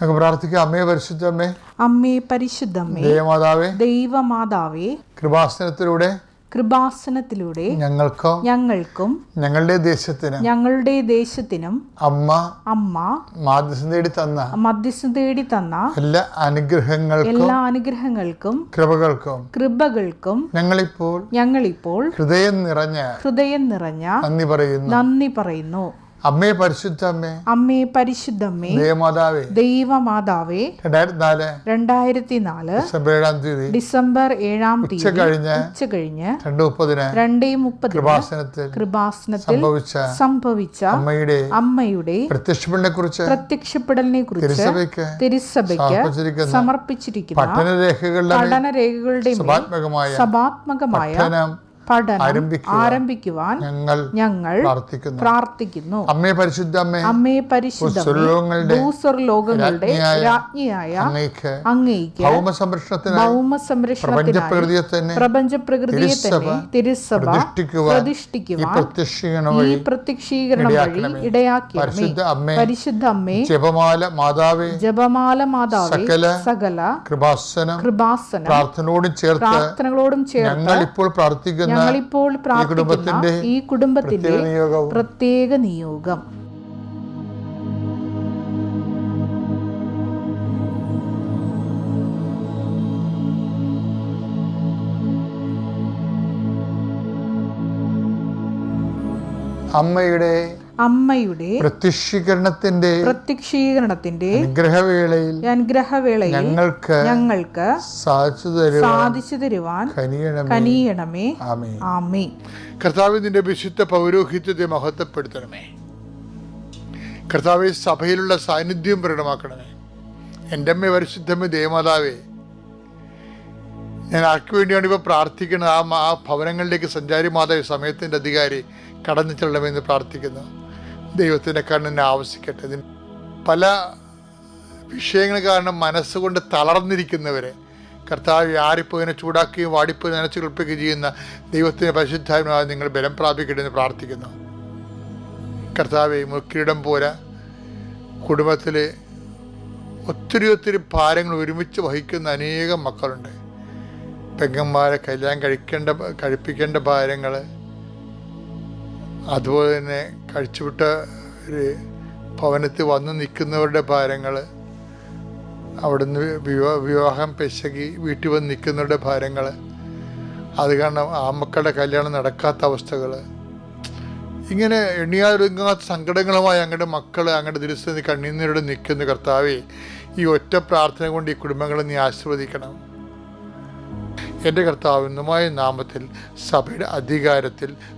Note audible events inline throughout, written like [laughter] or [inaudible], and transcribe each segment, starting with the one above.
നമുക്ക് പ്രാർത്ഥിക്കാം അമ്മേ പരിശുദ്ധമ്മേ അമ്മേ പരിശുദ്ധമ്മേ ദൈവമാതാവേ ദൈവമാതാവേ കൃപാസനത്തിലൂടെ കൃപാസനത്തിലൂടെ ഞങ്ങൾക്കും ഞങ്ങൾക്കും ഞങ്ങളുടെ ദേശത്തിന് ഞങ്ങളുടെ ദേശത്തിനും അമ്മ അമ്മ മധ്യസ്ഥം തേടി തന്ന മധ്യസ്ഥം തേടി തന്ന എല്ലാ അനുഗ്രഹങ്ങൾക്കും എല്ലാ അനുഗ്രഹങ്ങൾക്കും കൃപകൾക്കും കൃപകൾക്കും ഞങ്ങളിപ്പോൾ ഞങ്ങളിപ്പോൾ ഹൃദയം നിറഞ്ഞ ഹൃദയം നിറഞ്ഞ നന്ദി പറയുന്നു. നന്ദി പറയുന്നു. അമ്മേ. പരിശുദ്ധമ്മേ അമ്മേ. പരിശുദ്ധമ്മേ ദേവമാതാവേ. ദൈവമാതാവേ. രണ്ടായിരത്തി നാല് രണ്ടായിരത്തി നാല് ഡിസംബർ ഏഴാം തീയതി. ഡിസംബർ ഏഴാം ഉച്ച തീയതി കഴിഞ്ഞ് ഉച്ച കഴിഞ്ഞ് രണ്ട് മുപ്പതിന് രണ്ടേ മുപ്പത് കൃപാസനത്തിൽ കൃപാസനത്തിൽ സംഭവിച്ച സംഭവിച്ച അമ്മയുടെ അമ്മയുടെ പ്രത്യക്ഷപ്പെടലിനെ കുറിച്ച് പ്രത്യക്ഷപ്പെടലിനെ കുറിച്ച് തിരുസഭയ്ക്ക് തിരുസഭയ്ക്ക് സമർപ്പിച്ചിരിക്കുന്ന പഠനരേഖകളുടെ പഠനരേഖകളുടെ സഭാത്മകമായ സഭാത്മകമായ പഠനം ആരംഭിക്കുവാൻ ഞങ്ങൾ ഞങ്ങൾ പ്രാർത്ഥിക്കുന്നു. അമ്മേ പരിശുദ്ധ അമ്മേ ഭൂസ്വർ ലോകങ്ങളുടെ രാജ്ഞിയായ അങ്ങേക്ക് ഭൗമ സംരക്ഷണത്തിനായി ഭൗമ സംരക്ഷണത്തിനായി പ്രപഞ്ച പ്രകൃതിയെ തന്നെ തിരുസഭ പ്രതിഷ്ഠിക്കുവാൻ ഈ പ്രത്യക്ഷീകരണം വഴി പരിശുദ്ധ അമ്മേ പരിശുദ്ധ അമ്മേ ജപമാല മാതാവേ ജപമാല മാതാവേ സകല സകല കൃപാസന കൃപാസന പ്രാർത്ഥനയോടും ചേർത്ത് പ്രാർത്ഥനകളോടും ചേർത്ത് ഞങ്ങൾ ഇപ്പോൾ പ്രാർത്ഥിക്കുന്ന. ഞങ്ങളിപ്പോൾ പ്രാർത്ഥിക്കുന്ന ഈ കുടുംബത്തിന്റെ പ്രത്യേക നിയോഗം. അമ്മയുടെ അമ്മയുടെ പ്രത്യക്ഷീകരണത്തിന്റെ പ്രത്യക്ഷീകരണത്തിന്റെ അനുഗ്രഹവേളയിൽ അനുഗ്രഹവേളയിൽ ഞങ്ങൾക്ക് ഞങ്ങൾക്ക് സാധിച്ചു തരുവാൻ സാധിച്ചു തരുവാൻ കനിയണമേ. ആമേ ആമേ കർത്താവ് നിന്റെ വിശുദ്ധ പൗരോഹിത്യത്തെ മഹത്വപ്പെടുത്തണമേ. കർത്താവ് സഭയിലുള്ള സാന്നിധ്യം പ്രകടമാക്കണമേ. എന്റെ അമ്മ പരിശുദ്ധമ്മ ദേവമാതാവേ ഞാൻ ആർക്ക് വേണ്ടിയാണ് ഇപ്പോൾ പ്രാർത്ഥിക്കുന്നത്? ആ ആ ഭവനങ്ങളിലേക്ക് സഞ്ചാരി മാതാവ് സമയത്തിന്റെ അധികാരി കടന്നു ചെല്ലണമെന്ന് പ്രാർത്ഥിക്കുന്നു. ദൈവത്തിന്റെ കണ്ണിനെ ആവശ്യിക്കട്ടെ. പല വിഷയങ്ങൾ കാരണം മനസ്സുകൊണ്ട് തളർന്നിരിക്കുന്നവരെ കർത്താവ് ആരിപ്പോയിനെ ചൂടാക്കുകയും വാടിപ്പോയി നനച്ചു കുളിപ്പിക്കുകയും ചെയ്യുന്ന ദൈവത്തിന്റെ പരിശുദ്ധാത്മാവ് നിങ്ങൾ ബലം പ്രാപിക്കട്ടെ എന്ന് പ്രാർത്ഥിക്കുന്നു. കർത്താവെ മുക്കിരിടം പോരാ കുടുംബത്തിൽ ഒത്തിരി ഒത്തിരി ഭാരങ്ങൾ ഒരുമിച്ച് വഹിക്കുന്ന അനേകം മക്കളുണ്ട്. പെങ്ങന്മാരെ കല്യാണം കഴിക്കേണ്ട കഴിപ്പിക്കേണ്ട ഭാരങ്ങൾ അതുപോലെ തന്നെ കഴിച്ചുവിട്ട ഒരു ഭവനത്തിൽ വന്ന് നിൽക്കുന്നവരുടെ ഭാരങ്ങൾ അവിടുന്ന് വിവാ വിവാഹം പെശകി വീട്ടിൽ വന്ന് നിൽക്കുന്നവരുടെ ഭാരങ്ങൾ അത് കാരണം ആ മക്കളുടെ കല്യാണം നടക്കാത്ത അവസ്ഥകൾ. ഇങ്ങനെ എണ്ണിയാലൊരുങ്ങാത്ത സങ്കടങ്ങളുമായി അങ്ങയുടെ മക്കൾ അങ്ങയുടെ ദിവസം കണ്ണീരോട് നിൽക്കുന്ന. കർത്താവെ ഈ ഒറ്റ പ്രാർത്ഥന കൊണ്ട് ഈ കുടുംബങ്ങളെ നീ ആശീർവദിക്കണം. എന്റെ കർത്താവിനുമായ നാമത്തിൽ സഭയുടെ അധികാരത്തിൽ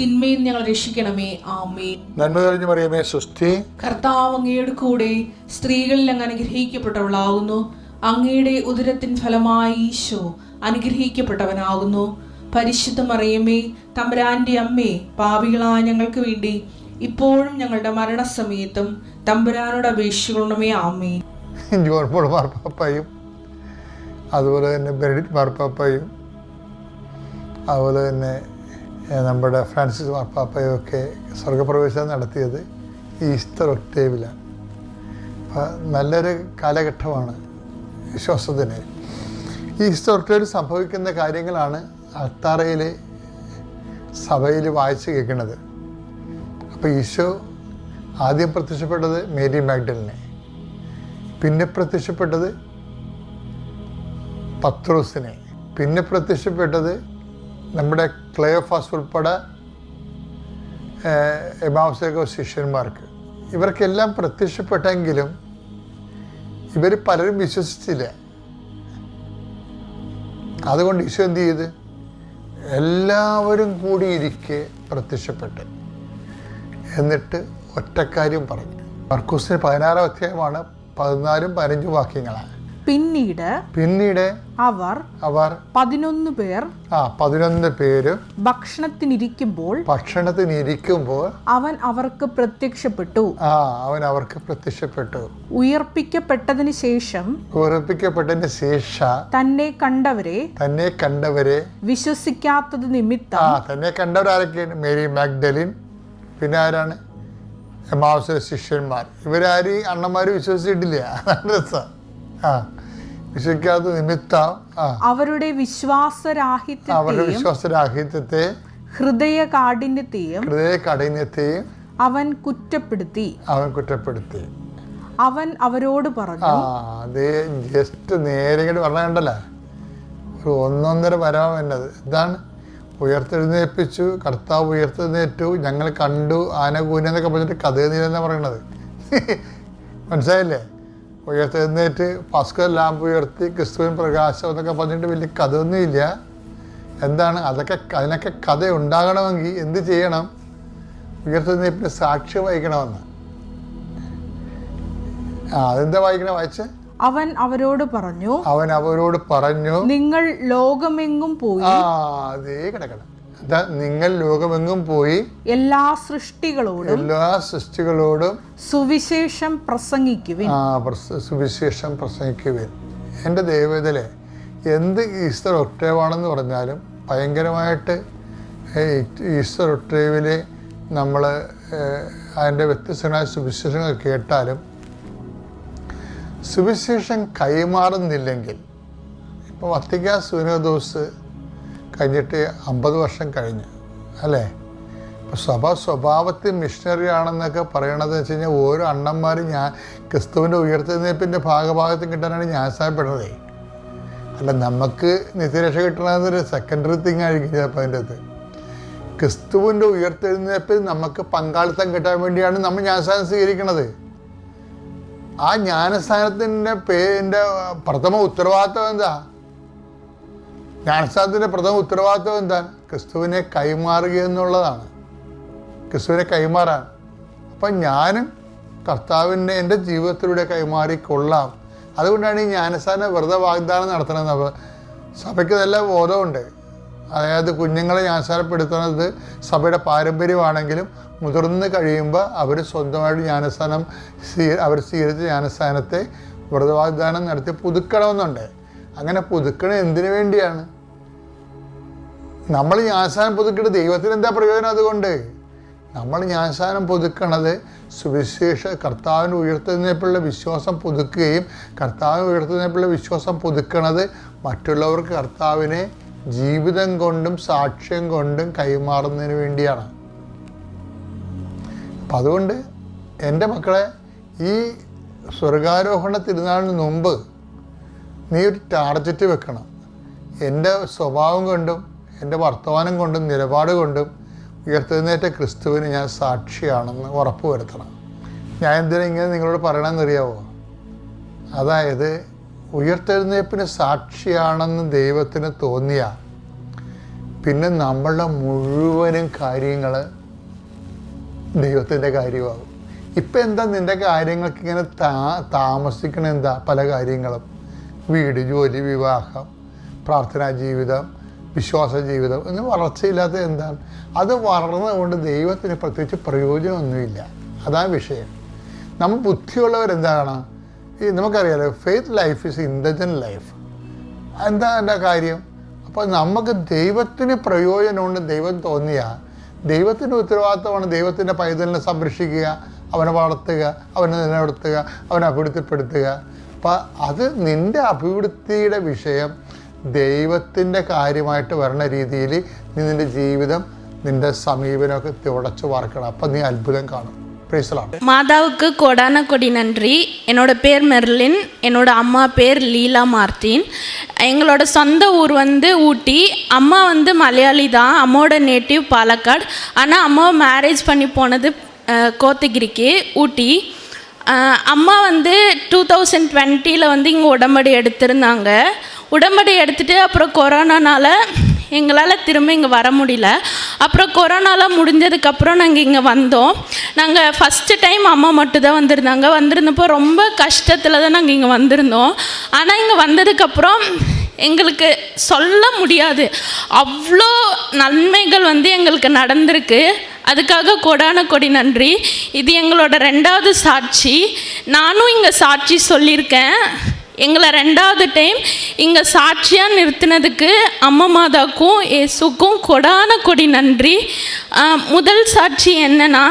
തിന്മയിൽ ഞങ്ങൾ രക്ഷിക്കണമേ. ആമേ നന്മ തെളിഞ്ഞു പറയുമേ സുസ്ഥി കർത്താവ് അങ്ങയുടെ കൂടെ സ്ത്രീകളിൽ അങ്ങ് അനുഗ്രഹിക്കപ്പെട്ടവളാകുന്നു. അങ്ങയുടെ ഉദരത്തിൻ ഫലമായി ഈശോ അനുഗ്രഹിക്കപ്പെട്ടവനാകുന്നു. പരിശുദ്ധ മറിയമ്മേ തമ്പുരാന്റെ അമ്മേ പാപികളായ ഞങ്ങൾക്ക് വേണ്ടി ഇപ്പോഴും ഞങ്ങളുടെ മരണസമയത്തും തമ്പുരാനോട് അപേക്ഷിക്കണമേ. ആമേ മാർപ്പാപ്പയും അതുപോലെ തന്നെ ബെനഡിറ്റ് മാർപ്പാപ്പയും അതുപോലെ തന്നെ നമ്മുടെ ഫ്രാൻസിസ് മാർപ്പാപ്പയൊക്കെ സ്വർഗപ്രവേശനം നടത്തിയത് ഈസ്റ്റർ ഒക്ടേവിലാണ്. അപ്പം നല്ലൊരു കാലഘട്ടമാണ് വിശ്വാസത്തിന്. ഈസ്റ്റർ ഒക്ടേവിൽ സംഭവിക്കുന്ന കാര്യങ്ങളാണ് അത്താറയിൽ സഭയിൽ വായിച്ച് കേൾക്കുന്നത്. അപ്പോൾ ഈശോ ആദ്യം പ്രത്യക്ഷപ്പെട്ടത് മേരി മാഗ്ഡലിനെ പിന്നെ പ്രത്യക്ഷപ്പെട്ടത് പത്രോസിനെ പിന്നെ പ്രത്യക്ഷപ്പെട്ടത് നമ്മുടെ ക്ലയോഫാസ് ഉൾപ്പെടെ എമാവസേക ശിഷ്യന്മാർക്ക്. ഇവർക്കെല്ലാം പ്രത്യക്ഷപ്പെട്ടെങ്കിലും ഇവർ പലരും വിശ്വസിച്ചില്ല. അതുകൊണ്ട് ഈശോ എന്ത് ചെയ്ത്? എല്ലാവരും കൂടി ഇരിക്കെ പ്രത്യക്ഷപ്പെട്ട്. എന്നിട്ട് ഒറ്റക്കാര്യം പറഞ്ഞു. മർക്കൂസിന് പതിനാറാം അധ്യായമാണ് പതിനാലും പതിനഞ്ചും വാക്യങ്ങളാണ്. പിന്നീട് പിന്നീട് അവർ അവർ പതിനൊന്ന് പേർ ആ പതിനൊന്ന് പേര് ഭക്ഷണത്തിനിരിക്കുമ്പോൾ ഭക്ഷണത്തിനിരിക്കുമ്പോൾ അവൻ അവർക്ക് പ്രത്യക്ഷപ്പെട്ടു. ആ അവൻ അവർക്ക് പ്രത്യക്ഷപ്പെട്ടു. ഉയർപ്പിക്കപ്പെട്ടതിന് ശേഷം ഉയർപ്പിക്കപ്പെട്ടതിന് ശേഷം തന്നെ കണ്ടവരെ തന്നെ കണ്ടവരെ വിശ്വസിക്കാത്തത് നിമിത്തം ആ തന്നെ കണ്ടവരാരൊക്കെയാണ് മേരി മാഗ്ഡലിൻ പിന്നെ ആരാണ്? ശിഷ്യന്മാർ. ഇവരാരും അണ്ണന്മാർ വിശ്വസിച്ചിട്ടില്ല. അതാണ് രസം. ആ വിശ്വസിക്കാത്ത നിമിത്തം അവരുടെ അവരുടെ അവരുടെ വിശ്വാസരാഹിത്യത്തെ ഹൃദയ കാഠിന്യത്തെയും ഹൃദയ കാഠിന്യത്തെയും അവൻ കുറ്റപ്പെടുത്തി. അവൻ കുറ്റപ്പെടുത്തി. അവൻ അവരോട് പറഞ്ഞു അതേ ജസ്റ്റ് നേരെ പറഞ്ഞ കണ്ടല്ല? ഒരു ഒന്നൊന്നര വരവാൻ എന്നത്. എന്താണ്? ഉയർത്തെഴുന്നേൽപ്പിച്ചു കർത്താവ് ഉയർത്തെഴുന്നേറ്റു ഞങ്ങൾ കണ്ടു ആനകൂന എന്നൊക്കെ പറഞ്ഞിട്ട് കഥ നീലെന്നാണ് പറയണത്? മനസ്സിലായില്ലേ? ഉയർത്തെഴുന്നേറ്റ് പാസ്കർ ലാമ്പ് ഉയർത്തി ക്രിസ്തുവിൻ പ്രകാശം എന്നൊക്കെ പറഞ്ഞിട്ട് വലിയ കഥയൊന്നുമില്ല. എന്താണ്? അതൊക്കെ അതിനൊക്കെ കഥ ഉണ്ടാകണമെങ്കിൽ എന്ത് ചെയ്യണം? ഉയർത്തെഴുന്നേപ്പിന് സാക്ഷ്യം വഹിക്കണമെന്ന്. ആ അതെന്താ വായിക്കണേ വായിച്ചേ? അവൻ അവരോട് പറഞ്ഞു അവൻ അവരോട് പറഞ്ഞു നിങ്ങൾ ലോകമെങ്ങും പോയി ആ അതേ കിടക്കണം നിങ്ങൾ ലോകമെങ്ങും പോയി എല്ലാ സൃഷ്ടികളോടും എല്ലാ സൃഷ്ടികളോടും സുവിശേഷം പ്രസംഗിക്കുവിൻ. ആ സുവിശേഷം പ്രസംഗിക്കുവിൻ. എന്റെ ദൈവത്തിലെ എന്ത് ഈസ്റ്റർ ഒക്ടേവാണെന്ന് പറഞ്ഞാലും ഭയങ്കരമായിട്ട് ഈസ്റ്റർ ഒക്ടേവിൽ നമ്മൾ അതിന്റെ വ്യത്യസ്തമായ സുവിശേഷങ്ങൾ കേട്ടാലും സുവിശേഷം കൈമാറുന്നില്ലെങ്കിൽ ഇപ്പോൾ വത്തിക്കാൻ സൂനോദോസ് കഴിഞ്ഞിട്ട് അമ്പത് വർഷം കഴിഞ്ഞു അല്ലേ? ഇപ്പോൾ സഭ സ്വഭാവത്തിൽ മിഷണറി ആണെന്നൊക്കെ പറയണതെന്ന് വെച്ച് കഴിഞ്ഞാൽ ഓരോ അണ്ണന്മാരും ഞാൻ ക്രിസ്തുവിന്റെ ഉയർത്തെഴുന്നേൽപ്പിന്റെ ഭാഗഭാഗത്ത് കിട്ടാനാണ് ഞാൻ സഹായപ്പെടുന്നത് അല്ല നമുക്ക് നിത്യരക്ഷ കിട്ടണമെന്നൊരു സെക്കൻഡറി തിങ് ആയിരിക്കും ചിലപ്പോൾ അതിന്റെ അത് ക്രിസ്തുവിന്റെ ഉയർത്തെഴുന്നേൽപ്പിൽ നമുക്ക് പങ്കാളിത്തം കിട്ടാൻ വേണ്ടിയാണ് നമ്മൾ ജ്ഞാനസ്ഥാനം സ്വീകരിക്കുന്നത് ആ ജ്ഞാനസ്ഥാനത്തിന്റെ പേരിന്റെ പ്രഥമ ഉത്തരവാദിത്വം എന്താ? ജ്ഞാനസ്ഥാനത്തിന്റെ പ്രഥമ ഉത്തരവാദിത്വം എന്താണ്? ക്രിസ്തുവിനെ കൈമാറുക എന്നുള്ളതാണ്. ക്രിസ്തുവിനെ കൈമാറാൻ. അപ്പം ഞാനും കർത്താവിന്റെ എന്റെ ജീവിതത്തിലൂടെ കൈമാറിക്കൊള്ളാം. അതുകൊണ്ടാണ് ഈ ജ്ഞാനസ്ഥാന വ്രത വാഗ്ദാനം നടത്തണത് സഭയ്ക്ക് നല്ല ബോധമുണ്ട്. അതായത് കുഞ്ഞുങ്ങളെ ജ്ഞാനസ്ഥാനപ്പെടുത്തുന്നത് സഭയുടെ പാരമ്പര്യമാണെങ്കിലും മുതിർന്ന് കഴിയുമ്പോൾ അവർ സ്വന്തമായിട്ട് ജ്ഞാനസ്ഥാനം സ്വീ അവർ സ്വീകരിച്ച ജ്ഞാനസ്ഥാനത്തെ വ്രതവാഗ്ദാനം നടത്തി പുതുക്കണമെന്നുണ്ട്. അങ്ങനെ പുതുക്കണ എന്തിനു വേണ്ടിയാണ്? നമ്മൾ ഞാസാനം പുതുക്കിയിട്ട് ദൈവത്തിന് എന്താ പ്രയോജനം അതുകൊണ്ട്? നമ്മൾ ഞാസാനം പുതുക്കണത് സുവിശേഷ കർത്താവിന് ഉയർത്തുന്നതിനെപ്പോഴുള്ള വിശ്വാസം പുതുക്കുകയും കർത്താവിന് ഉയർത്തുന്നതിനെപ്പോഴുള്ള വിശ്വാസം പുതുക്കണത് മറ്റുള്ളവർക്ക് കർത്താവിനെ ജീവിതം കൊണ്ടും സാക്ഷ്യം കൊണ്ടും കൈമാറുന്നതിന് വേണ്ടിയാണ്. അപ്പം അതുകൊണ്ട് എന്റെ മക്കളെ ഈ സ്വർഗാരോഹണ തിരുനാളിന് മുമ്പ് നീ ഒരു ടാർജറ്റ് വെക്കണം. എന്റെ സ്വഭാവം കൊണ്ടും എന്റെ വർത്തമാനം കൊണ്ടും നിലപാട് കൊണ്ടും ഉയർത്തെഴുന്നേറ്റ ക്രിസ്തുവിന് ഞാൻ സാക്ഷിയാണെന്ന് ഉറപ്പ് വരുത്തണം ഞാൻ എന്തിനാ ഇങ്ങനെ നിങ്ങളോട് പറയണമെന്നറിയാവോ അതായത് ഉയർത്തെഴുന്നേപ്പിന് സാക്ഷിയാണെന്ന് ദൈവത്തിന് തോന്നിയ പിന്നെ നമ്മളുടെ മുഴുവനും കാര്യങ്ങൾ ദൈവത്തിന്റെ കാര്യമാകും. ഇപ്പം എന്താ നിന്റെ കാര്യങ്ങൾക്ക് ഇങ്ങനെ താ താമസിക്കണെന്താ പല കാര്യങ്ങളും. വീട് ജോലി വിവാഹം പ്രാർത്ഥനാ ജീവിതം വിശ്വാസ ജീവിതം എന്ന് വളർച്ചയില്ലാത്ത എന്താണ്? അത് വളർന്നതുകൊണ്ട് ദൈവത്തിന് പ്രത്യേകിച്ച് പ്രയോജനമൊന്നുമില്ല. അതാണ് വിഷയം. നമ്മൾ ബുദ്ധിയുള്ളവരെന്താണ് ഈ നമുക്കറിയാലോ faith life is intelligent life എന്താ എന്റെ കാര്യം? അപ്പോൾ നമുക്ക് ദൈവത്തിന് പ്രയോജനമുണ്ട് ദൈവം തോന്നിയാൽ ദൈവത്തിന്റെ ഉത്തരവാദിത്തമാണ് ദൈവത്തിന്റെ പൈതലിനെ സംരക്ഷിക്കുക അവനെ വളർത്തുക അവനെ നിലനിർത്തുക അവനെ അഭിവൃദ്ധിപ്പെടുത്തുക. അപ്പം അത് നിൻ്റെ അഭിവൃദ്ധിയുടെ വിഷയം ദൈവത്തിൻ്റെ കാര്യമായിട്ട് വരണ രീതിയിൽ നീ നിൻ്റെ ജീവിതം നിൻ്റെ സമീപനമൊക്കെ ഉടച്ചു വാർക്കണം അപ്പം നീ അത്ഭുതം കാണും പ്രൈസലാണ് மாதாவுக்கு கொடான கொடி நன்றி என்னோட பேர் மெர்லின் என்னோட அம்மா பேர் லீலா மார்டின் எங்களோட சொந்த ஊர் வந்து ஊட்டி அம்மா வந்து மலையாளி தான் அம்மாவோட நேட்டிவ் பாலக்காடு ஆனால் அம்மாவை மேரேஜ் பண்ணி போனது அஹ், கோத்தகிரிக்கு ஊட்டி அஹ், அம்மா வந்து டூ தௌசண்ட் டுவெண்ட்டியில் வந்து இங்கே உடம்படி எடுத்திருந்தாங்க. உடம்படி எடுத்துகிட்டு அப்புறம் கொரோனானால் எங்களால் திரும்ப இங்கே வர முடியல. அப்புறம் கொரோனாலாம் முடிஞ்சதுக்கப்புறம் நாங்கள் இங்கே வந்தோம். நாங்கள் ஃபஸ்ட்டு டைம் அம்மா மட்டும்தான் வந்திருந்தாங்க. வந்திருந்தப்போ ரொம்ப கஷ்டத்தில் தான் நாங்கள் இங்கே வந்திருந்தோம். ஆனால் இங்கே வந்ததுக்கப்புறம் எங்களுக்கு சொல்ல முடியாது. அவ்வளோ நன்மைகள் வந்து எங்களுக்கு நடந்திருக்கு. அதுக்காக கொடான கொடி நன்றி. இது எங்களோட ரெண்டாவது சாட்சி. நானும் இங்கே சாட்சி சொல்லியிருக்கேன். எங்களை ரெண்டாவது டைம் இங்கே சாட்சியாக நிறுத்தினதுக்கு அம்மா மாதாக்கும் ஏசுக்கும் கொடான கொடி நன்றி. முதல் சாட்சி என்னன்னா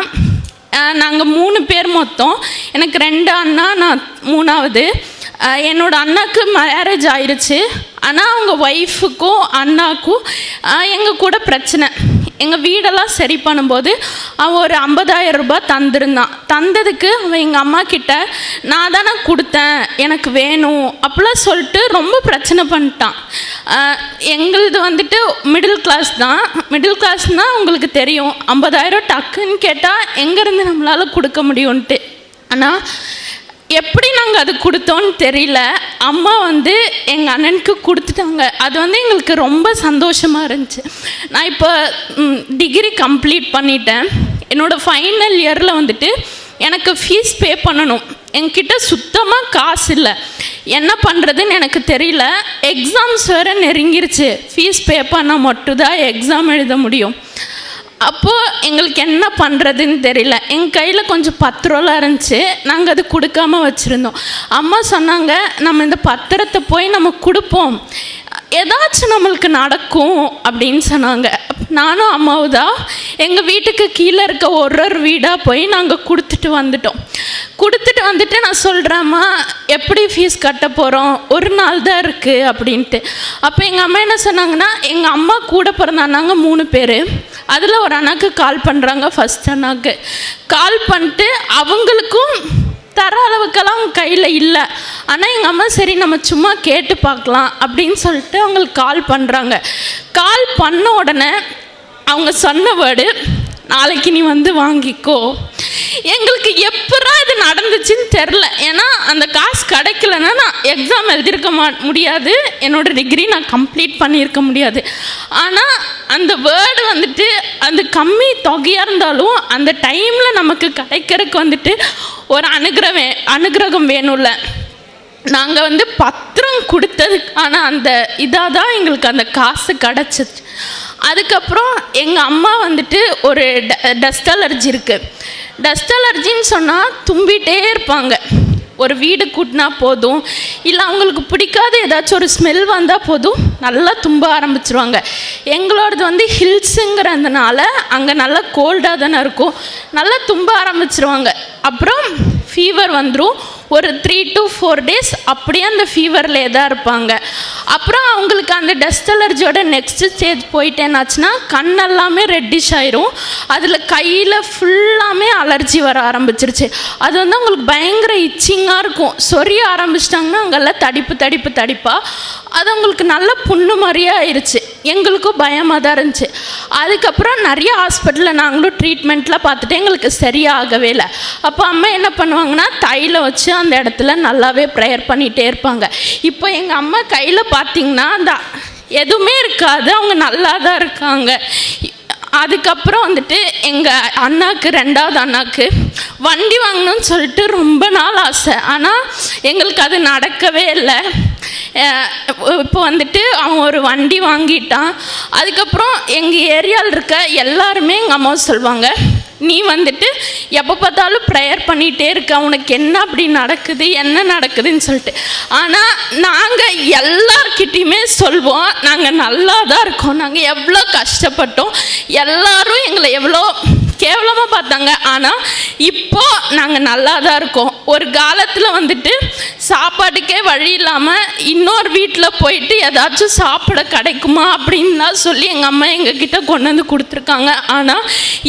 நாங்கள் மூணு பேர் மொத்தம். எனக்கு ரெண்டு அண்ணா நான் மூணாவது. என்னோட அண்ணாக்கு மேரேஜ் ஆயிடுச்சு ஆனால் அவங்க ஒய்ஃபுக்கும் அண்ணாக்கும் எங்கள் கூட பிரச்சனை. எங்கள் வீடெல்லாம் சரி பண்ணும்போது அவன் ஒரு ஐம்பதாயிரம் ரூபாய் தந்திருந்தான். தந்ததுக்கு அவன் எங்கள் அம்மா கிட்ட நான் தானே கொடுத்தேன் எனக்கு வேணும் அப்படிலாம் சொல்லிட்டு ரொம்ப பிரச்சனை பண்ணிட்டான். எங்களது எங்களுது வந்துட்டு மிடில் கிளாஸ் தான். மிடில் கிளாஸ்னால் உங்களுக்கு தெரியும் ஐம்பதாயிரம் டக்குன்னு கேட்டால் எங்கேருந்து நம்மளால் கொடுக்க முடியும்ன்ட்டு. ஆனால் எப்படி நாங்கள் அது கொடுத்தோன்னு தெரியல. அம்மா வந்து எங்கள் அண்ணனுக்கு கொடுத்துட்டாங்க. அது வந்து எங்களுக்கு ரொம்ப சந்தோஷமாக இருந்துச்சு. நான் இப்போ டிகிரி கம்ப்ளீட் பண்ணிட்டேன். என்னோடய ஃபைனல் இயரில் வந்துட்டு எனக்கு ஃபீஸ் பே பண்ணணும். என்கிட்ட சுத்தமாக காசு இல்லை. என்ன பண்ணுறதுன்னு எனக்கு தெரியல. எக்ஸாம்ஸ் வேறு நெருங்கிருச்சு. ஃபீஸ் பே பண்ணால் மட்டும்தான் எக்ஸாம் எழுத முடியும். அப்போது எங்களுக்கு என்ன பண்ணுறதுன்னு தெரியல. எங்கள் கையில் கொஞ்சம் பத்திரம்லாம் இருந்துச்சு. நாங்கள் அது கொடுக்காம வச்சுருந்தோம். அம்மா சொன்னாங்க நம்ம இந்த பத்திரத்தை போய் நம்ம கொடுப்போம். ஏதாச்சும் நம்மளுக்கு நடக்கும் அப்படின்னு சொன்னாங்க. நானும் அம்மாவும் தான் எங்கள் வீட்டுக்கு கீழே இருக்க ஒரு ஒரு வீடாக போய் நாங்கள் கொடுத்துட்டு வந்துட்டோம். கொடுத்துட்டு வந்துட்டு நான் சொல்கிறேம்மா எப்படி ஃபீஸ் கட்ட போகிறோம் ஒரு நாள் தான் இருக்குது அப்படின்ட்டு. அப்போ எங்கள் அம்மா என்ன சொன்னாங்கன்னா எங்கள் அம்மா கூட பிறந்த மூணு பேர். அதில் ஒரு அண்ணாக்கு கால் பண்ணுறாங்க ஃபஸ்ட் அண்ணாக்கு. கால் பண்ணிட்டு அவங்களுக்கும் தர அளவுக்கெல்லாம் அவங்க கையில் இல்லை. ஆனால் எங்கள் அம்மா சரி நம்ம சும்மா கேட்டு பார்க்கலாம் அப்படின்னு சொல்லிட்டு அவங்களுக்கு கால் பண்ணுறாங்க கால் பண்ண உடனே அவங்க சொன்ன வேர்டு நாளைக்கு நீ வந்து வாங்கிக்கோ. எங்களுக்கு எப்பரா இது நடந்துச்சுன்னு தெரில ஏன்னா அந்த காசு கிடைக்கலன்னா நான் எக்ஸாம் எழுதியிருக்க மா முடியாது. என்னோட டிகிரி நான் கம்ப்ளீட் பண்ணியிருக்க முடியாது. ஆனால் அந்த வேர்டு வந்துட்டு அந்த கம்மி தொகையாக இருந்தாலும் அந்த டைமில் நமக்கு கிடைக்கிறதுக்கு வந்துட்டு ஒரு அனுகிரகம் அனுகிரகம் வேணும்ல. நாங்கள் வந்து பத்திரம் கொடுத்ததுக்கான அந்த இதாக தான் எங்களுக்கு அந்த காசு கிடச்சிச்சு. அதுக்கப்புறம் எங்கள் அம்மா வந்துட்டு ஒரு டஸ்ட் அலர்ஜி இருக்குது டஸ்ட் அலர்ஜின்னு சொன்னால் தும்பிகிட்டே இருப்பாங்க. ஒரு வீடு கூட்டினா போதும். இல்லை அவங்களுக்கு பிடிக்காத ஏதாச்சும் ஒரு ஸ்மெல் வந்தால் போதும். நல்லா தும்ப ஆரம்பிச்சிருவாங்க. எங்களோடது வந்து ஹில்ஸுங்கிறதுனால அங்கே நல்லா கோல்டாக தானே இருக்கும். நல்லா தும்ப ஆரம்பிச்சிருவாங்க. அப்புறம் ஃபீவர் வந்துடும் ஒரு த்ரீ டு ஃபோர் டேஸ் அப்படியே அந்த ஃபீவர்லே தான் இருப்பாங்க. அப்புறம் அவங்களுக்கு அந்த டஸ்ட் அலர்ஜியோட நெக்ஸ்ட் ஸ்டேஜ் போயிட்டேனாச்சுன்னா கண்ணெல்லாமே ரெட்டிஷ் ஆயிரும். அதில் கையில் ஃபுல்லாமே அலர்ஜி வர ஆரம்பிச்சிருச்சு. அது வந்து அவங்களுக்கு பயங்கர இச்சிங்காக இருக்கும். சொரிய ஆரம்பிச்சிட்டாங்கன்னா அங்கெல்லாம் தடிப்பு தடிப்பு தடிப்பாக அது அவங்களுக்கு நல்ல புண்ணு மாதிரியே ஆயிடுச்சு எங்களுக்கும் பயமாக தான் இருந்துச்சு. அதுக்கப்புறம் நிறைய ஹாஸ்பிட்டலில் நாங்களும் ட்ரீட்மெண்ட்லாம் பார்த்துட்டு எங்களுக்கு சரியாகவே இல்லை. அப்போ அம்மா என்ன பண்ணுவாங்கன்னா தையில் வச்சு அந்த இடத்துல நல்லாவே ப்ரேயர் பண்ணிகிட்டே இருப்பாங்க. இப்போ எங்கள் அம்மா கையில் பார்த்தீங்கன்னா அந்த எதுவுமே இருக்காது. அவங்க நல்லா தான் இருக்காங்க. அதுக்கப்புறம் வந்துட்டு எங்கள் அண்ணாக்கு ரெண்டாவது அண்ணாக்கு வண்டி வாங்கணும்னு சொல்லிட்டு ரொம்ப நாள் ஆசை. ஆனால் எங்களுக்கு அது நடக்கவே இல்லை. இப்போ வந்துட்டு அவன் ஒரு வண்டி வாங்கிட்டான். அதுக்கப்புறம் எங்கள் ஏரியாவில் இருக்க எல்லாருமே எங்கள் அம்மாவை சொல்லுவாங்க நீ வந்துட்டு எப்போ பார்த்தாலும் ப்ரேயர் பண்ணிகிட்டே இருக்க. உனக்கு என்ன அப்படி நடக்குது? என்ன நடக்குதுன்னு சொல்லிட்டு. ஆனால் நாங்கள் எல்லார்கிட்டேயுமே சொல்வோம் நாங்கள் நல்லா தான் இருக்கோம். நாங்கள் எவ்வளோ கஷ்டப்பட்டோம். எல்லாரும் எங்களை எவ்வளோ கேவலமாக பார்த்தாங்க. ஆனால் இப்போ நாங்கள் நல்லா தான் இருக்கோம். ஒரு காலத்தில் வந்துட்டு சாப்பாட்டுக்கே வழி இல்லாமல் இன்னொரு வீட்டில் போயிட்டு ஏதாச்சும் சாப்பிட கிடைக்குமா அப்படின்லாம் சொல்லி எங்கள் அம்மா எங்ககிட்ட கொண்டு வந்து கொடுத்துருக்காங்க. ஆனால்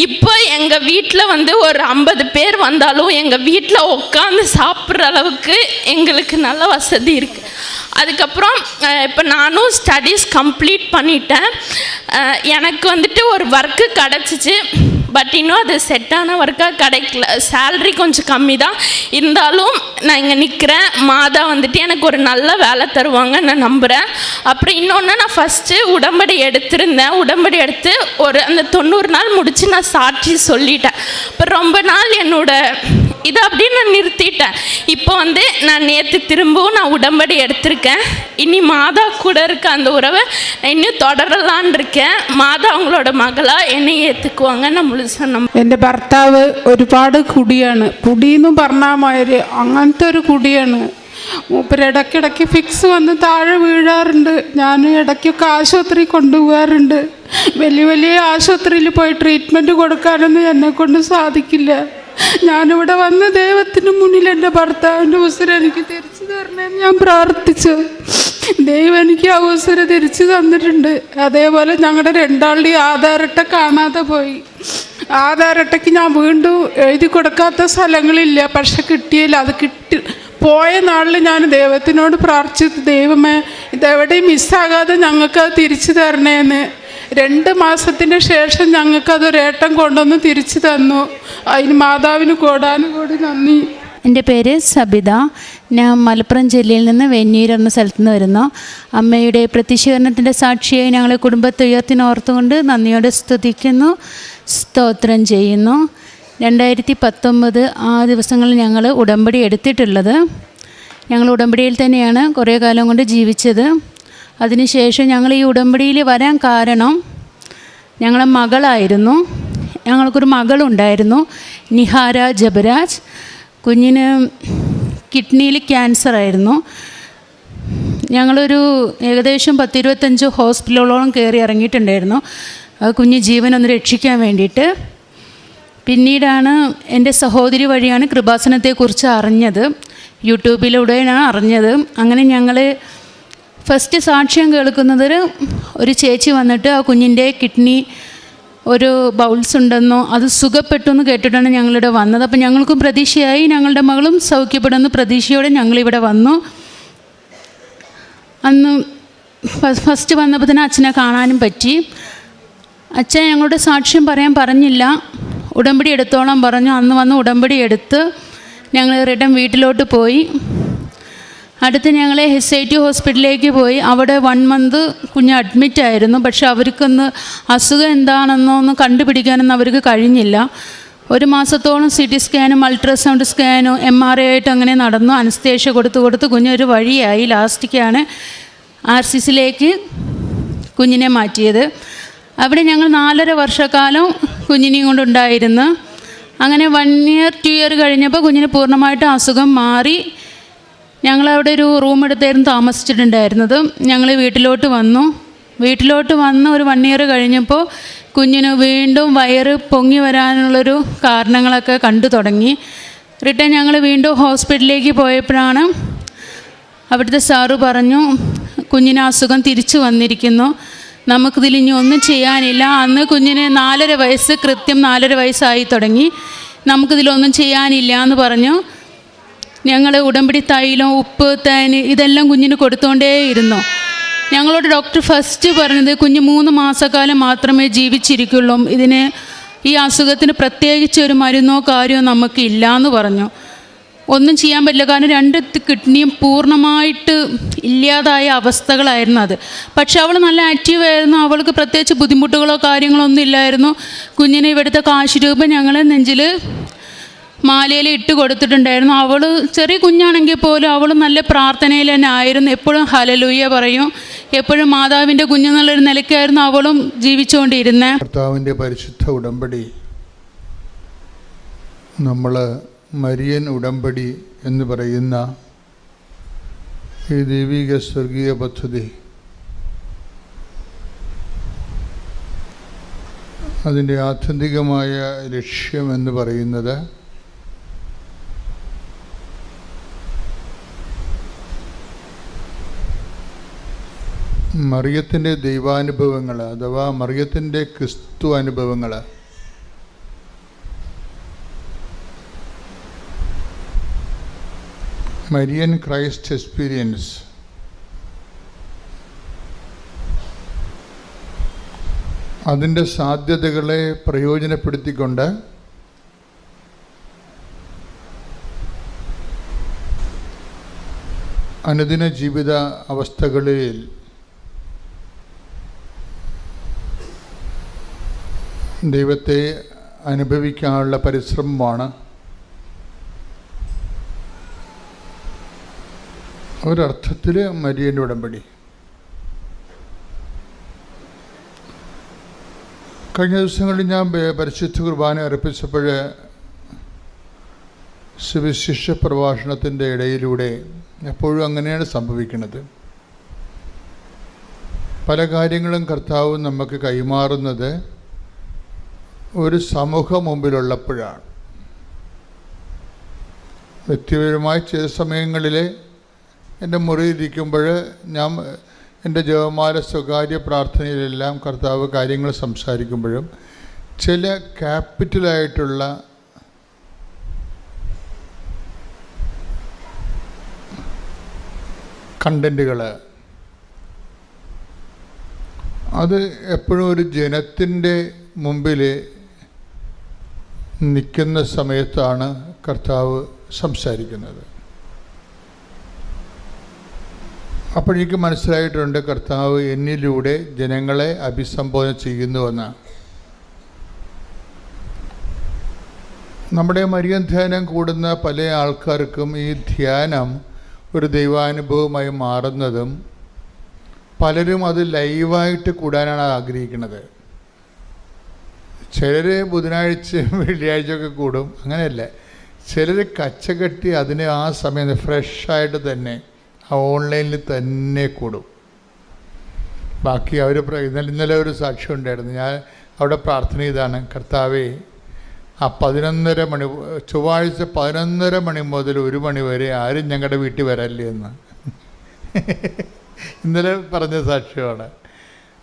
இப்போ எங்கள் வீட்டில் வந்து ஒரு ஐம்பது பேர் வந்தாலும் எங்கள் வீட்டில் உட்காந்து சாப்பிட்ற அளவுக்கு எங்களுக்கு நல்ல வசதி இருக்குது அதுக்கப்புறம் இப்போ நானும் ஸ்டடீஸ் கம்ப்ளீட் பண்ணிட்டேன். எனக்கு வந்துட்டு ஒரு ஒர்க்கு கிடச்சிச்சு. பட் இன்னும் அது செட்டான ஒர்க்காக கிடைக்கல. சேல்ரி கொஞ்சம் கம்மி தான் இருந்தாலும் நான் இங்கே நிற்கிறேன் மாதா வந்துட்டு எனக்கு ஒரு நல்ல வேலை தருவாங்க நான் நம்புகிறேன் அப்புறம் இன்னொன்று நான் ஃபஸ்ட்டு உடம்படி எடுத்திருந்தேன். உடம்படி எடுத்து ஒரு அந்த தொண்ணூறு நாள் முடித்து நான் சாட்சி சொல்லிட்டேன். அப்புறம் ரொம்ப நாள் என்னோட இதை அப்படின்னு நான் நிறுத்திட்டேன். இப்போ வந்து நான் நேற்று திரும்பவும் நான் உடம்படி எடுத்திருக்கேன். இனி மாதா கூட இருக்க அந்த உறவை நான் இன்னும் தொடரலான் இருக்கேன். மாதா அவங்களோட மகளாக என்னை ஏற்றுக்குவாங்க நம்மளோட എന്റെ ഭർത്താവ് ഒരുപാട് കുടിയാണ്. കുടിയെന്ന് പറഞ്ഞാൽ മാതിരി അങ്ങനത്തെ ഒരു കുടിയാണ്. മൂപ്പര് ഇടയ്ക്കിടയ്ക്ക് ഫിക്സ് വന്ന് താഴെ വീഴാറുണ്ട്. ഞാൻ ഇടയ്ക്കൊക്കെ ആശുപത്രി കൊണ്ടുപോകാറുണ്ട്. വലിയ വലിയ ആശുപത്രിയിൽ പോയി ട്രീറ്റ്മെന്റ് കൊടുക്കാനൊന്നും എന്നെ കൊണ്ട് സാധിക്കില്ല. ഞാനിവിടെ വന്ന് ദൈവത്തിന് മുന്നിൽ എന്റെ ഭർത്താവിന്റെ അവസരം എനിക്ക് തിരിച്ചു തരണമെന്ന് ഞാൻ പ്രാർത്ഥിച്ചു. ദൈവം എനിക്ക് ആ അവസരം തിരിച്ചു തന്നിട്ടുണ്ട്. അതേപോലെ ഞങ്ങളുടെ രണ്ടാളുടെ ആധാരട്ട കാണാതെ പോയി. ആധാരട്ടയ്ക്ക് ഞാൻ വീണ്ടും എഴുതി കൊടുക്കാത്ത സ്ഥലങ്ങളില്ല. പക്ഷെ കിട്ടിയില്ല. അത് കിട്ടി. പോയ നാളിൽ ഞാൻ ദൈവത്തിനോട് പ്രാർത്ഥിച്ചു. ദൈവമേ ഇതെവിടെയും മിസ്സാകാതെ ഞങ്ങൾക്ക് അത് തിരിച്ചു തരണേന്ന്. രണ്ട് മാസത്തിന് ശേഷം ഞങ്ങൾക്കതൊരേട്ടം കൊണ്ടുവന്ന് തിരിച്ചു തന്നു. അതിന് മാതാവിന് കോടാനുകൂടി നന്ദി. എന്റെ പേര് സബിത. ഞാൻ മലപ്പുറം ജില്ലയിൽ നിന്ന് വെന്നീർ എന്ന സ്ഥലത്ത് നിന്ന് വരുന്നു. അമ്മയുടെ പ്രത്യക്ഷീകരണത്തിന്റെ സാക്ഷിയായി ഞങ്ങളെ കുടുംബത്തെ ഉയർത്തിനോർത്തുകൊണ്ട് നന്ദിയോടെ സ്തുതിക്കുന്നു സ്തോത്രം ചെയ്യുന്നു. രണ്ടായിരത്തി പത്തൊമ്പത് ആ ദിവസങ്ങളിൽ ഞങ്ങൾ ഉടമ്പടി എടുത്തിട്ടുള്ളത്. ഞങ്ങൾ ഉടമ്പടിയിൽ തന്നെയാണ് കുറേ കാലം കൊണ്ട് ജീവിച്ചത്. അതിനുശേഷം ഞങ്ങൾ ഈ ഉടമ്പടിയിൽ വരാൻ കാരണം ഞങ്ങളെ മകളായിരുന്നു. ഞങ്ങൾക്കൊരു മകളുണ്ടായിരുന്നു നിഹാര ജബരാജ്. കുഞ്ഞിന് കിഡ്നിയിൽ ക്യാൻസർ ആയിരുന്നു. ഞങ്ങളൊരു ഏകദേശം പത്തിരുപത്തഞ്ച് ഹോസ്പിറ്റലുകളോളം കയറി ഇറങ്ങിയിട്ടുണ്ടായിരുന്നു. ആ കുഞ്ഞ് ജീവനൊന്ന് രക്ഷിക്കാൻ വേണ്ടിയിട്ട്. പിന്നീടാണ് എന്റെ സഹോദരി വഴിയാണ് കൃപാസനത്തെക്കുറിച്ച് അറിഞ്ഞത്. യൂട്യൂബിലൂടെയാണ് അറിഞ്ഞത്. അങ്ങനെ ഞങ്ങൾ ഫസ്റ്റ് സാക്ഷ്യം കേൾക്കുന്നത് ഒരു ചേച്ചി വന്നിട്ട് ആ കുഞ്ഞിന്റെ കിഡ്നി ഒരു ബൗൾസ് ഉണ്ടെന്നോ അത് സുഖപ്പെട്ടു എന്ന് കേട്ടിട്ടാണ് ഞങ്ങളിവിടെ വന്നത്. അപ്പം ഞങ്ങൾക്കും പ്രതീക്ഷയായി ഞങ്ങളുടെ മകളും സൗഖ്യപ്പെടുന്ന പ്രതീക്ഷയോടെ ഞങ്ങളിവിടെ വന്നു. അന്ന് ഫസ്റ്റ് വന്നപ്പോൾ തന്നെ അച്ഛനെ കാണാനും പറ്റി. അച്ഛൻ ഞങ്ങളുടെ സാക്ഷ്യം പറയാൻ പറഞ്ഞില്ല. ഉടമ്പടി എടുത്തോളം പറഞ്ഞു. അന്ന് വന്ന് ഉടമ്പടി എടുത്ത് ഞങ്ങൾ റിട്ടേൺ വീട്ടിലോട്ട് പോയി. അടുത്ത് ഞങ്ങൾ ടി ഹോസ്പിറ്റലിലേക്ക് പോയി. അവിടെ വൺ മന്ത് കുഞ്ഞ് അഡ്മിറ്റ് ആയിരുന്നു. പക്ഷെ അവർക്കൊന്ന് അസുഖം എന്താണെന്നോ ഒന്ന് കണ്ടുപിടിക്കാനൊന്നും അവർക്ക് കഴിഞ്ഞില്ല. ഒരു മാസത്തോളം സി ടി സ്കാനും അൾട്രാസൗണ്ട് സ്കാനും എം ആർ ഐ ആയിട്ട് അങ്ങനെ നടന്നു. അനസ്തേഷ്യ കൊടുത്ത് കൊടുത്ത് കുഞ്ഞൊരു വഴിയായി. ലാസ്റ്റിക്കാണ് ആർ സി സിയിലേക്ക് കുഞ്ഞിനെ മാറ്റിയത്. അവിടെ ഞങ്ങൾ നാലര വർഷക്കാലം കുഞ്ഞിനെയും കൊണ്ടുണ്ടായിരുന്നു. അങ്ങനെ വൺ ഇയർ ടു ഇയർ കഴിഞ്ഞപ്പോൾ കുഞ്ഞിന് പൂർണമായിട്ട് അസുഖം മാറി. ഞങ്ങളവിടെ ഒരു റൂം എടുത്തായിരുന്നു താമസിച്ചിട്ടുണ്ടായിരുന്നത്. ഞങ്ങൾ വീട്ടിലോട്ട് വന്നു. വീട്ടിലോട്ട് വന്ന് ഒരു വൺ ഇയർ കഴിഞ്ഞപ്പോൾ കുഞ്ഞിന് വീണ്ടും വയറ് പൊങ്ങി വരാനുള്ളൊരു കാരണങ്ങളൊക്കെ കണ്ടു തുടങ്ങി. റിട്ടേൺ ഞങ്ങൾ വീണ്ടും ഹോസ്പിറ്റലിലേക്ക് പോയപ്പോഴാണ് അവിടുത്തെ സാറ് പറഞ്ഞു കുഞ്ഞിന് അസുഖം തിരിച്ചു വന്നിരിക്കുന്നു. നമുക്കിതിൽ ഇനി ഒന്നും ചെയ്യാനില്ല. അന്ന് കുഞ്ഞിന് നാലര വയസ്സ് കൃത്യം നാലര വയസ്സായി തുടങ്ങി. നമുക്കിതിലൊന്നും ചെയ്യാനില്ല എന്ന് പറഞ്ഞു. ഞങ്ങൾ ഉടമ്പടി തൈലം ഉപ്പ് തേന് ഇതെല്ലാം കുഞ്ഞിന് കൊടുത്തോണ്ടേയിരുന്നു. ഞങ്ങളോട് ഡോക്ടർ ഫസ്റ്റ് പറഞ്ഞത് കുഞ്ഞ് മൂന്ന് മാസക്കാലം മാത്രമേ ജീവിച്ചിരിക്കുള്ളൂ. ഇതിന് ഈ അസുഖത്തിന് പ്രത്യേകിച്ച് ഒരു മരുന്നോ കാര്യമോ നമുക്കില്ല എന്ന് പറഞ്ഞു. ഒന്നും ചെയ്യാൻ പറ്റില്ല. കാരണം രണ്ട് കിഡ്നിയും പൂർണമായിട്ട് ഇല്ലാതായ അവസ്ഥകളായിരുന്നു അത്. പക്ഷെ അവൾ നല്ല ആക്റ്റീവ് ആയിരുന്നു. അവൾക്ക് പ്രത്യേകിച്ച് ബുദ്ധിമുട്ടുകളോ കാര്യങ്ങളോ ഒന്നും ഇല്ലായിരുന്നു. കുഞ്ഞിനെ ഇവിടുത്തെ കാശ് രൂപ ഞങ്ങൾ നെഞ്ചിൽ മാലയിൽ ഇട്ട് കൊടുത്തിട്ടുണ്ടായിരുന്നു. അവൾ ചെറിയ കുഞ്ഞാണെങ്കിൽ പോലും അവൾ നല്ല പ്രാർത്ഥനയിൽ തന്നെ ആയിരുന്നു. എപ്പോഴും ഹലലൂയ പറയും. എപ്പോഴും മാതാവിന്റെ കുഞ്ഞെന്നുള്ളൊരു നിലയ്ക്കായിരുന്നു അവളും ജീവിച്ചുകൊണ്ടിരുന്നത് കർത്താവിന്റെ പരിശുദ്ധ ഉടമ്പടി നമ്മൾ മരിയൻ ഉടമ്പടി എന്ന് പറയുന്ന ഈ ദൈവിക സ്വർഗീയ പദ്ധതി. അതിന്റെ ആത്യന്തികമായ ലക്ഷ്യം എന്ന് പറയുന്നത് മറിയത്തിന്റെ ദൈവാനുഭവങ്ങൾ അഥവാ മറിയത്തിന്റെ ക്രിസ്തു അനുഭവങ്ങൾ മരിയൻ ക്രൈസ്റ്റ് എക്സ്പീരിയൻസ്. അതിന്റെ സാധ്യതകളെ പ്രയോജനപ്പെടുത്തിക്കൊണ്ട് അനുദിന ജീവിത അവസ്ഥകളിൽ ദൈവത്തെ അനുഭവിക്കാനുള്ള പരിശ്രമമാണ്. ഒരർത്ഥത്തിൽ മരിയന്റെ ഉടമ്പടി. കഴിഞ്ഞ ദിവസങ്ങളിൽ ഞാൻ പരിശുദ്ധ കുർബാന അർപ്പിച്ചപ്പോൾ സുവിശിഷ പ്രഭാഷണത്തിന്റെ ഇടയിലൂടെ എപ്പോഴും അങ്ങനെയാണ് സംഭവിക്കുന്നത്. പല കാര്യങ്ങളും കർത്താവ് നമുക്ക് കൈമാറുന്നത് ഒരു സമൂഹം മുമ്പിലുള്ളപ്പോഴാണ്. വ്യക്തിപരമായി ചില സമയങ്ങളിൽ എന്റെ മുറിയിരിക്കുമ്പോൾ ഞാൻ എന്റെ ജപമാല സ്വകാര്യ പ്രാർത്ഥനയിലെല്ലാം കർത്താവ് കാര്യങ്ങൾ സംസാരിക്കുമ്പോഴും ചില ക്യാപിറ്റലായിട്ടുള്ള കണ്ടന്റുകൾ അത് എപ്പോഴും ഒരു ജനത്തിന്റെ മുമ്പിൽ നിൽക്കുന്ന സമയത്താണ് കർത്താവ് സംസാരിക്കുന്നത്. അപ്പോഴേക്ക് മനസ്സിലായിട്ടുണ്ട് കർത്താവ് എന്നിലൂടെ ജനങ്ങളെ അഭിസംബോധന ചെയ്യുന്നുവെന്ന്. നമ്മുടെ മരിയൻ ധ്യാനം കൂടുന്ന പല ആൾക്കാർക്കും ഈ ധ്യാനം ഒരു ദൈവാനുഭവമായി മാറുന്നതും പലരും അത് ലൈവായിട്ട് കൂടാനാണ് ആഗ്രഹിക്കുന്നത്. ചിലർ ബുധനാഴ്ച [laughs] വെള്ളിയാഴ്ചയൊക്കെ കൂടും. അങ്ങനെയല്ല. ചിലർ കച്ചകെട്ടി അതിനെ ആ സമയത്ത് ഫ്രഷായിട്ട് തന്നെ ആ ഓൺലൈനിൽ തന്നെ കൂടും. ബാക്കി അവർ ഇന്നലെ ഇന്നലെ ഒരു സാക്ഷി ഉണ്ടായിരുന്നു. ഞാൻ അവിടെ പ്രാർത്ഥന ചെയ്താണ്. കർത്താവേ ആ പതിനൊന്നര മണി ചൊവ്വാഴ്ച പതിനൊന്നര മണി മുതൽ ഒരു മണി വരെ ആരും ഞങ്ങളുടെ വീട്ടിൽ വരല്ലേ എന്ന്. [laughs] ഇന്നലെ പറഞ്ഞ സാക്ഷ്യമാണ്.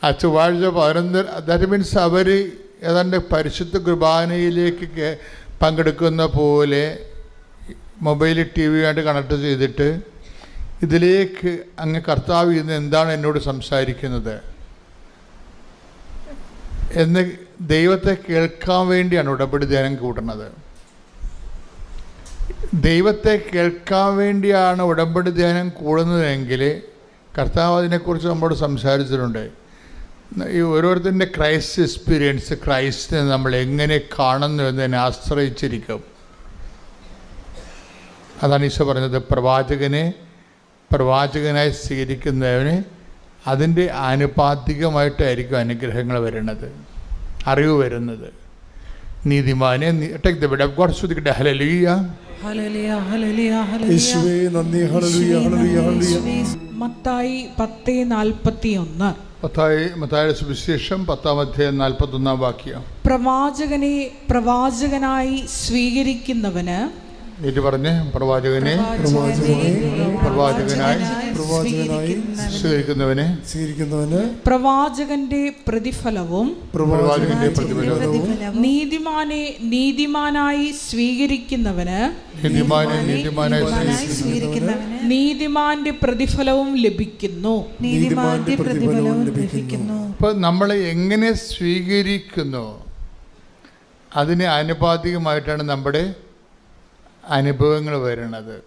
ആ ചൊവ്വാഴ്ച പതിനൊന്നര ദാറ്റ് മീൻസ് അവർ ഏതാണ്ട് പരിശുദ്ധ കുർബാനയിലേക്ക് പങ്കെടുക്കുന്ന പോലെ മൊബൈൽ ടി വിയുമായിട്ട് കണക്ട് ചെയ്തിട്ട് ഇതിലേക്ക് അങ്ങ് കർത്താവ് ഇന്ന് എന്താണ് എന്നോട് സംസാരിക്കുന്നത്? എന്ന് ദൈവത്തെ കേൾക്കാൻ വേണ്ടിയാണ് ഉടമ്പടി ധ്യാനം കൂട്ടുന്നത്. ദൈവത്തെ കേൾക്കാൻ വേണ്ടിയാണ് ഉടമ്പടി ധ്യാനം കൂടുന്നതെങ്കിൽ കർത്താവ് അതിനെക്കുറിച്ച് നമ്മോട് സംസാരിച്ചിട്ടുണ്ട്. ഈ ഓരോരുത്തരുടെ ക്രൈസ്റ്റ് എക്സ്പീരിയൻസ് ക്രൈസ്റ്റിനെ നമ്മൾ എങ്ങനെ കാണുന്നു എന്നതിനെ ആശ്രയിച്ചിരിക്കും. അതാണ് ഈശോ പറഞ്ഞത് പ്രവാചകനെ പ്രവാചകനായി സ്വീകരിക്കുന്നവന് അതിന്റെ ആനുപാതികമായിട്ടായിരിക്കും അനുഗ്രഹങ്ങൾ വരുന്നത് അറിവ് വരുന്നത്. നീതിമാനെ take the word of God ശ്രുതിക്കട്ടെ ഹലലിയ മത്തായി പത്ത് നാൽപ്പത്തി ഒന്ന് മത്തായി മത്തായുടെ സുവിശേഷം പത്താം അധ്യായം നാൽപ്പത്തൊന്നാം വാക്യം. പ്രവാചകനെ പ്രവാചകനായി സ്വീകരിക്കുന്നവന് എന്നിട്ട് പറഞ്ഞ് പ്രവാചകനെ പ്രവാചകനായി പ്രവാചകനായി സ്വീകരിക്കുന്നവനെ. സ്വീകരിക്കുന്നവന് പ്രവാചകന്റെ പ്രതിഫലവും പ്രവാചകന്റെ പ്രതിഫലവും നീതിമാനെ നീതിമാനായി സ്വീകരിക്കുന്നവന് നീതിമാനെ നീതിമാനായി സ്വീകരിക്കുന്നവന് നീതിമാന്റെ പ്രതിഫലവും ലഭിക്കുന്നു. നീതിമാന്റെ പ്രതിഫലവും ലഭിക്കുന്നു. അപ്പോൾ നമ്മളെ എങ്ങനെ സ്വീകരിക്കുന്നു? അതിന് ആനുപാതികമായിട്ടാണ് നമ്മുടെ അനുഭവങ്ങൾ വരുന്നത്.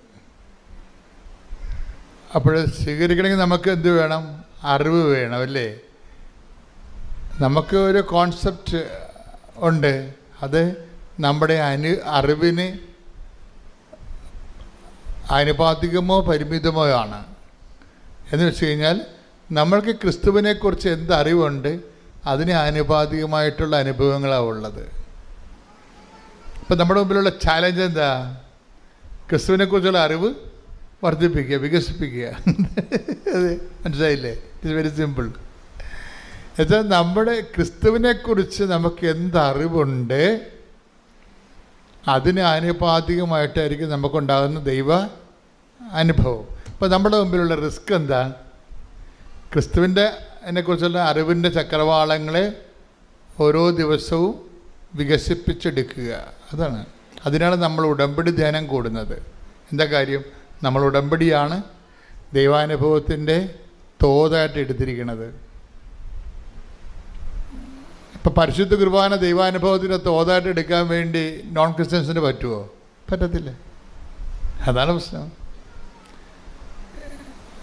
അപ്പോൾ സ്വീകരിക്കണമെങ്കിൽ നമുക്ക് എന്ത് വേണം? അറിവ് വേണം അല്ലേ? നമുക്ക് ഒരു കോൺസെപ്റ്റ് ഉണ്ട്. അത് നമ്മുടെ അനു അറിവിന് ആനുപാതികമോ പരിമിതമോ ആണ്. എന്ന് വെച്ച് കഴിഞ്ഞാൽ നമ്മൾക്ക് ക്രിസ്തുവിനെക്കുറിച്ച് എന്ത് അറിവുണ്ട്? അതിന് ആനുപാതികമായിട്ടുള്ള അനുഭവങ്ങളാണ് ഉള്ളത്. ഇപ്പം നമ്മുടെ മുമ്പിലുള്ള ചാലഞ്ച് എന്താ? ക്രിസ്തുവിനെ കുറിച്ചുള്ള അറിവ് വർദ്ധിപ്പിക്കുക വികസിപ്പിക്കുക. അതെ മനസ്സിലായില്ലേ? ഇറ്റ്സ് വെരി സിമ്പിൾ എന്നുവെച്ചാൽ നമ്മുടെ ക്രിസ്തുവിനെക്കുറിച്ച് നമുക്ക് എന്ത് അറിവുണ്ട്? അതിന് ആനുപാതികമായിട്ടായിരിക്കും നമുക്കുണ്ടാകുന്ന ദൈവ അനുഭവം. അപ്പോൾ നമ്മുടെ മുമ്പിലുള്ള റിസ്ക് എന്താ? ക്രിസ്തുവിന്റെ അതിനെക്കുറിച്ചുള്ള അറിവിന്റെ ചക്രവാളങ്ങളെ ഓരോ ദിവസവും വികസിപ്പിച്ചെടുക്കുക. അതാണ്. അതിനാണ് നമ്മൾ ഉടമ്പടി ധ്യാനം കൂടുന്നത്. എന്താ കാര്യം? നമ്മൾ ഉടമ്പടിയാണ് ദൈവാനുഭവത്തിന്റെ തോതായിട്ട് എടുത്തിരിക്കുന്നത്. ഇപ്പം പരിശുദ്ധ കുർബാന ദൈവാനുഭവത്തിന്റെ തോതായിട്ട് എടുക്കാൻ വേണ്ടി നോൺ ക്രിസ്ത്യൻസിന് പറ്റുമോ പറ്റത്തില്ല. അതാണ് പ്രശ്നം.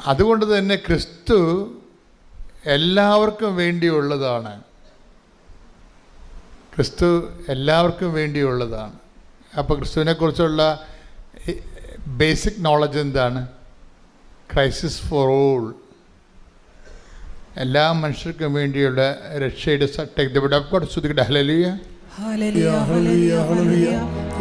അതുകൊണ്ട് തന്നെ ക്രിസ്തു എല്ലാവർക്കും വേണ്ടിയുള്ളതാണ്. ക്രിസ്തു എല്ലാവർക്കും വേണ്ടിയുള്ളതാണ്. അപ്പോൾ ക്രിസ്തുവിനെക്കുറിച്ചുള്ള ബേസിക് നോളജ് എന്താണ്? ക്രൈസിസ് ഫോർ ഓൾ എല്ലാ മനുഷ്യർക്കും വേണ്ടിയുള്ള രക്ഷയുടെ സട്ടേക്ക്. ഹലലിയ ഹല്ലേലൂയ, ഹല്ലേലൂയ, ഹല്ലേലൂയ.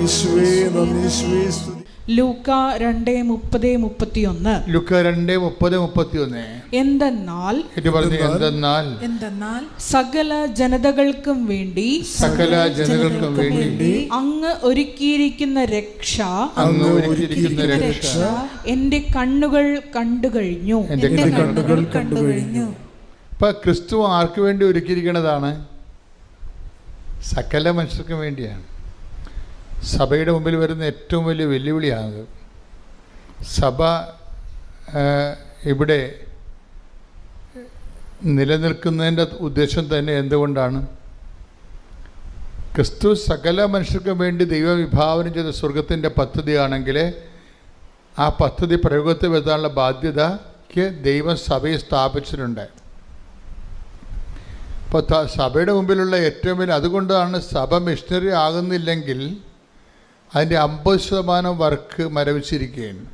യേശുവേ നന്ദി യേശുവേ ലൂക്ക രണ്ട് മുപ്പത് മുപ്പത്തിയൊന്ന്. ലുക്ക രണ്ട് മുപ്പത് മുപ്പത്തി ഒന്ന് എന്തെന്നാൽ പറഞ്ഞു എന്തെന്നാൽ. എന്തെന്നാൽ? സകല ജനതകൾക്കും വേണ്ടി സകല ജനതകൾക്കും വേണ്ടി അങ്ങ് ഒരുക്കിയിരിക്കുന്ന രക്ഷ അങ്ങ് ഒരുക്കിയിരിക്കുന്ന രക്ഷ എന്റെ കണ്ണുകൾ കണ്ടു കഴിഞ്ഞു. എന്റെ എന്റെ കണ്ണുകൾ കണ്ണുകൾ കണ്ടു കഴിഞ്ഞു. ഇപ്പൊ ക്രിസ്തു ആർക്ക് വേണ്ടി ഒരുക്കിയിരിക്കുന്നതാണ് സകല മനുഷ്യർക്കും വേണ്ടിയാണ്. സഭയുടെ മുമ്പിൽ വരുന്ന ഏറ്റവും വലിയ വെല്ലുവിളിയാണത്. സഭ ഇവിടെ നിലനിൽക്കുന്നതിന്റെ ഉദ്ദേശം തന്നെ എന്തുകൊണ്ടാണ്? ക്രിസ്തു സകല മനുഷ്യർക്കും വേണ്ടി ദൈവവിഭാവനം ചെയ്ത സ്വർഗത്തിന്റെ പദ്ധതിയാണെങ്കിൽ ആ പദ്ധതി പ്രയോഗത്തിൽ വരുത്താനുള്ള ബാധ്യതയ്ക്ക് ദൈവം സഭയെ സ്ഥാപിച്ചിട്ടുണ്ട്. അപ്പോൾ സഭയുടെ മുമ്പിലുള്ള ഏറ്റവും വലിയ അതുകൊണ്ടാണ് സഭ മിഷണറി ആകുന്നില്ലെങ്കിൽ അതിന്റെ അമ്പത് ശതമാനം വർക്ക് മരവിച്ചിരിക്കുകയാണ്.